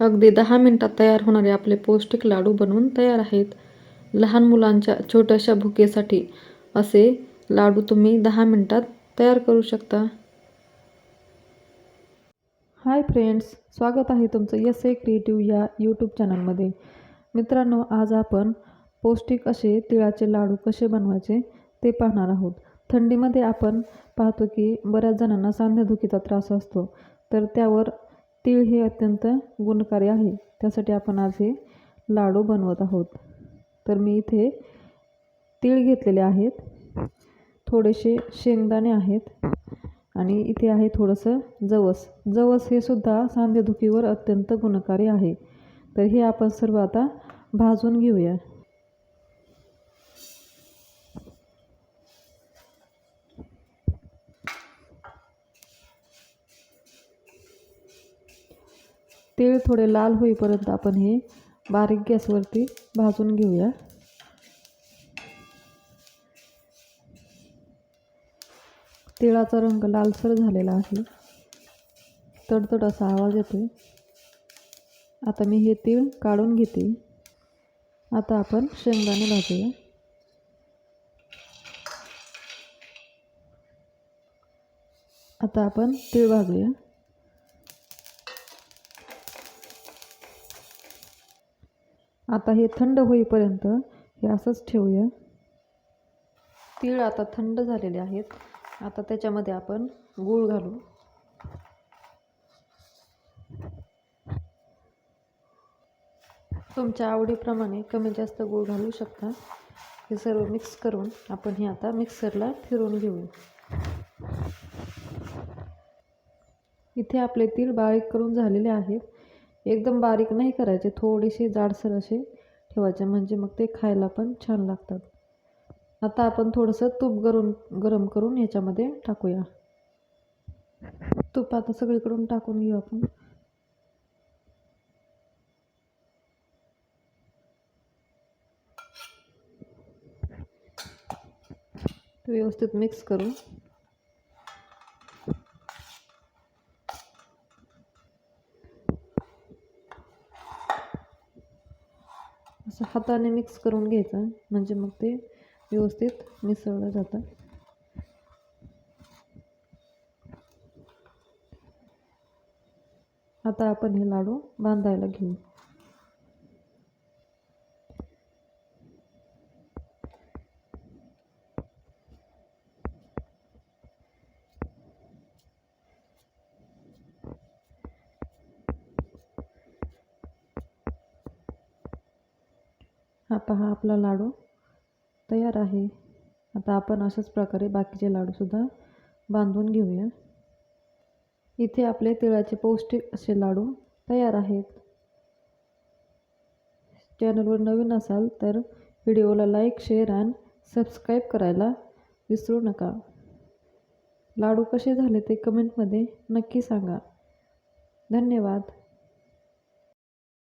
अगदी दहा मिनटात तयार होणारे आपले पौष्टिक लाडू बनवून तयार आहेत. लहान मुलांच्या छोट्याशा भुकेसाठी असे लाडू तुम्ही दहा मिनटात तयार करू शकता. हाय फ्रेंड्स स्वागत आहे तुमचं यस ए क्रिएटिव्ह या यूट्यूब चॅनलमध्ये. मित्रांनो आज आपण पौष्टिक असे तिळाचे लाडू कसे बनवायचे ते पाहणार आहोत. थंडीमध्ये आपण पाहतो की बऱ्याच जणांना सांधेदुखीचा त्रास असतो. तर त्यावर तीळ हे अत्यंत गुणकारी आहे. त्यासाठी आपण आज हे लाडू बनवत आहोत. तर मी इथे तीळ घेतलेले आहेत. थोडेसे शेंगदाणे आहेत आणि इथे आहे थोडंसं जवस. जवस हे सुद्धा सांधेदुखीवर अत्यंत गुणकारी आहे. तर हे आपण सर्व आता भाजून घेऊया. तेल थोडे लाल होईपर्यंत आपण हे बारीक गॅसवरती भाजून घेऊया. तिळाचा रंग लालसर झालेला आहे. तडतड असा आवाज येतो आता मी हे तीळ काढून घेते. आता आपण शेंगदाणे भाजूया. आता आपण तीळ भाजूया. आता हे थंड होईपर्यंत हे असंच ठेवूया. तीळ आता थंड झालेले आहेत. आता त्याच्यामध्ये आपण गूळ घालू. तुमच्या आवडीप्रमाणे कमी जास्त गूळ घालू शकता. हे सर्व मिक्स करून आपण हे आता मिक्सरला फिरवून घेऊ इथे आपले तीळ बारीक करून झालेले आहेत. एकदम बारीक नाही करायचे थोडेसे जाडसर असे ठेवायचे म्हणजे मग ते खायला पण छान लागतात. आता आपण थोडंसं तूप गरम गरम करून याच्यामध्ये टाकूया. तूप आता सगळीकडून टाकून घेऊ आपण. व्यवस्थित मिक्स करू असं हाताने मिक्स करून घ्यायचं. म्हणजे मग ते व्यवस्थित मिसळलं जातं. आता आपण हे लाडू बांधायला घेऊ. हा पहा आपला लाडू तयार आहे. आता आपण अशाच प्रकारे बाकीचे लाडूसुद्धा बांधून घेऊया. इथे आपले तिळाचे पौष्टिक असे लाडू तयार आहेत. चॅनलवर नवीन असाल तर व्हिडिओला लाईक शेअर आणि सबस्क्राईब करायला विसरू नका. लाडू कसे झाले ते कमेंटमध्ये नक्की सांगा. धन्यवाद.